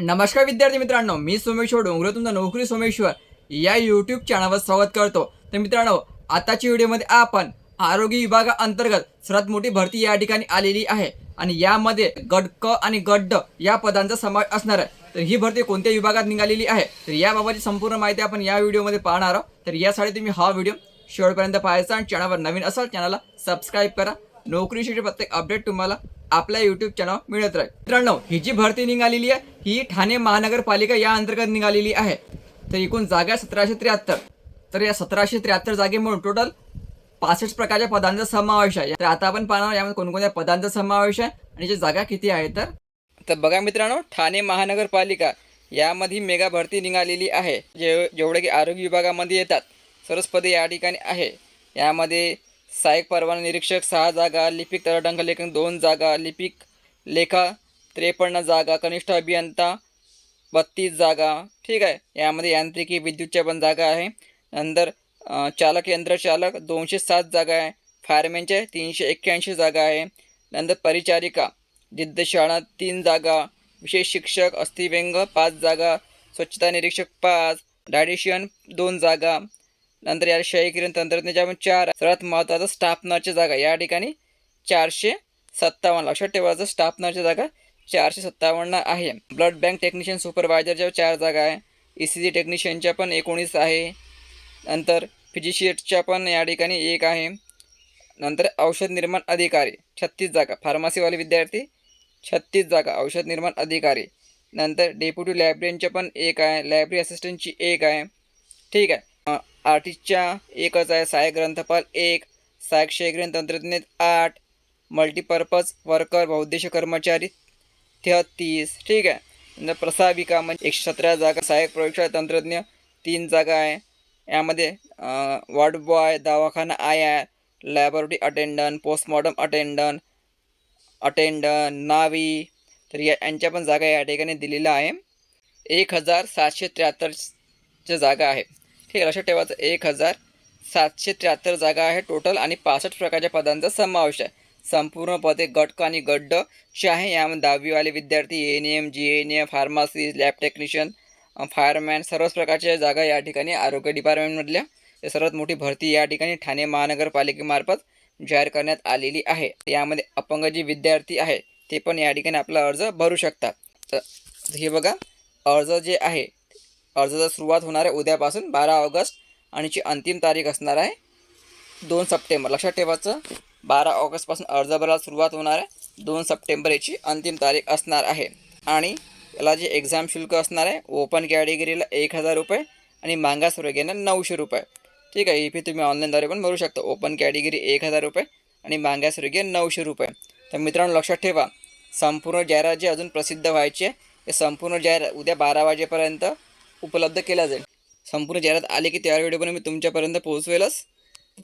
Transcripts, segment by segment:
नमस्कार विद्यार्थी मित्रांनो मी सोमेश्वर डोंगरे तुमचा नोकरी सोमेश्वर या यूट्यूब चॅनलवर स्वागत करतो. तर मित्रांनो आताच्या व्हिडिओमध्ये आपण आरोग्य विभागाअंतर्गत सर्वात मोठी भरती या ठिकाणी आलेली आहे आणि यामध्ये गट क आणि गट ड या पदांचा समावेश असणार आहे. तर ही भरती कोणत्या विभागात निघालेली आहे? तर याबाबतची संपूर्ण माहिती आपण या व्हिडिओमध्ये पाहणार आहोत. तर यासाठी तुम्ही हा व्हिडिओ शेवटपर्यंत पाहायचा आणि चॅनलवर नवीन असाल चॅनलला सबस्क्राईब करा. नोकरीसाठी प्रत्येक अपडेट तुम्हाला आपल्या युट्यूब चॅनल मिळत राहील. मित्रांनो ही जी भरती निघालेली आहे ही ठाणे महानगरपालिका या अंतर्गत निघालेली आहे. तर एकूण जागा सतराशे त्र्याहत्तर. तर या सतराशे त्र्याहत्तर जागेमधून टोटल पासष्ट प्रकारच्या पदांचा समावेश आहे. तर आता आपण पाहणार यामध्ये कोणकोणत्या पदांचा समावेश आहे आणि जे जागा किती आहे तर? तर बघा मित्रांनो ठाणे महानगरपालिका यामध्ये मेगा भरती निघालेली आहे. जे जेवढे की आरोग्य विभागामध्ये येतात. सरस पदे या ठिकाणी आहे. यामध्ये सहाय्यक परवाना निरीक्षक सहा जागा लिपिक तळटंक लेखन दोन जागा लिपिक लेखा त्रेपन्न जागा कनिष्ठ अभियंता बत्तीस जागा. ठीक आहे. यामध्ये यांत्रिकी विद्युतच्या पण जागा आहे. नंतर चालक यंत्रचालक दोनशे सात जागा आहे. फायरमॅनचे तीनशे एक्क्याऐंशी जागा आहे. नंतर परिचारिका जिद्दशाळा तीन जागा. विशेष शिक्षक अस्थिव्यंग पाच जागा. स्वच्छता निरीक्षक पाच. डायडिशियन दोन जागा. नंतर या शहरीकरण तंत्रज्ञाच्या पण चार सर्वात महत्त्वाचं स्टाफ जागा. या ठिकाणी चारशे सत्तावन्न लक्षात ठेवायचं स्टाफ जागा चारशे सत्तावन्न आहे. ब्लड बँक टेक्निशियन सुपरवायझरच्या चार जागा आहे. ई सी जी टेक्निशियनच्या पण एकोणीस आहे. नंतर फिजिशियटच्या पण या ठिकाणी एक आहे. नंतर औषध निर्माण अधिकारी छत्तीस जागा. फार्मसीवाले विद्यार्थी छत्तीस जागा. औषध निर्माण अधिकारी. नंतर डेप्युटी लायब्ररीच्या पण एक आहे. लायब्ररी असिस्टंटची एक आहे. ठीक आहे. आर्टिस्टच्या एकच आहे सहाय्यक ग्रंथपाल एक सहाय्यक शैक्षणिक तंत्रज्ञ आठ मल्टीपर्पज वर्कर बहुद्देशीय कर्मचारी तेहत्तीस ठीक आहे. प्रसाविका म्हणजे एकशे सतरा जागा सहाय्यक प्रयोगशाळा तंत्रज्ञ तीन जागा आहे. यामध्ये वॉर्ड बॉय दवाखाना आय I laboratory attendant postmortem attendant attendant नावी तर या यांच्या पण जागा या ठिकाणी दिलेल्या आहे. एक हजार सातशे त्र्याहत्तरच्या जागा आहे. ठीक आहे लक्षात ठेवायचं एक हजार सातशे त्र्याहत्तर जागा आहे. टोटल आणि पासष्ट प्रकारच्या पदांचा समावेश आहे. संपूर्ण पदे गटक आणि गड्ड. चे आहे यामध्ये दहावीवाले विद्यार्थी N M G N M pharmacy lab technician fireman सर्वच प्रकारच्या जागा या ठिकाणी आरोग्य डिपार्टमेंटमधल्या सर्वात मोठी भरती या ठिकाणी ठाणे महानगरपालिकेमार्फत जाहीर करण्यात आलेली आहे. यामध्ये अपंग जे विद्यार्थी आहे ते पण या ठिकाणी आपला अर्ज भरू शकतात. तर हे बघा अर्ज जे आहे अर्जाचा सुरुवात होणार आहे उद्यापासून बारा ऑगस्ट आणि जी अंतिम तारीख असणार आहे दोन सप्टेंबर. लक्षात ठेवायचं बारा ऑगस्टपासून अर्ज भरायला सुरुवात होणार आहे. दोन सप्टेंबर याची अंतिम तारीख असणार आहे. आणि याला जे एक्झाम शुल्क असणार आहे ओपन कॅटेगरीला एक हजार रुपये आणि मागास वर्गीयांना नऊशे रुपये. ठीक आहे ही फी तुम्ही ऑनलाईनद्वारे पण भरू शकता. ओपन कॅटेगरी एक हजार रुपये आणि मागास वर्गीय नऊशे रुपये. तर मित्रांनो लक्षात ठेवा. संपूर्ण जाहिरात जी अजून प्रसिद्ध व्हायची आहे संपूर्ण जाहिरात उद्या बारा वाजेपर्यंत उपलब्ध केला जाईल. संपूर्ण जाहिरात आली की त्या व्हिडिओ पण मी तुमच्यापर्यंत पोहोचवेलच.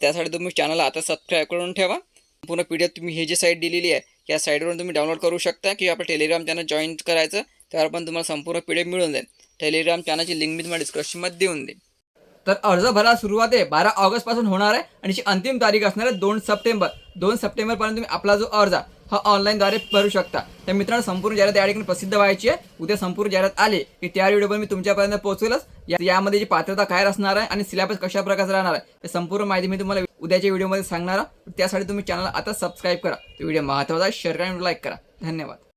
त्यासाठी तुम्ही चॅनलला आता सबस्क्राईब करून ठेवा. पूर्ण पी डी एफ तुम्ही ही जी साईट दिलेली आहे या साईटवरून तुम्ही डाउनलोड करू शकता किंवा आपलं टेलिग्राम चॅनल जॉईन करायचं त्यावर पण तुम्हाला संपूर्ण पी डी एफ मिळून जाईल. टेलिग्राम चॅनलची लिंक मी तुम्हाला डिस्क्रिप्शनमध्ये देऊन देईन. तर अर्ज भरायला सुरुवात आहे. बारा ऑगस्टपासून होणार आहे आणि अंतिम तारीख असणार आहे दोन सप्टेंबर. दोन सप्टेंबरपर्यंत तुम्ही आपला जो अर्ज आहे, हा ऑनलाईनद्वारे भरू शकता. तर मित्रांनो संपूर्ण जाहिरात या ठिकाणी प्रसिद्ध व्हायची आहे. उद्या संपूर्ण जाहिरात आली की त्या व्हिडिओवर मी तुमच्यापर्यंत पोहोचेलच. यामध्ये जी पात्रता काय असणार आहे आणि सिलेबस कशा प्रकारचा राहणार आहे संपूर्ण माहिती मी तुम्हाला उद्याच्या व्हिडिओमध्ये सांगणार त्यासाठी तुम्ही चॅनल आता सबस्क्राईब करा. तो व्हिडिओ महत्त्वाचा शेअर करा आणि लाईक करा. धन्यवाद.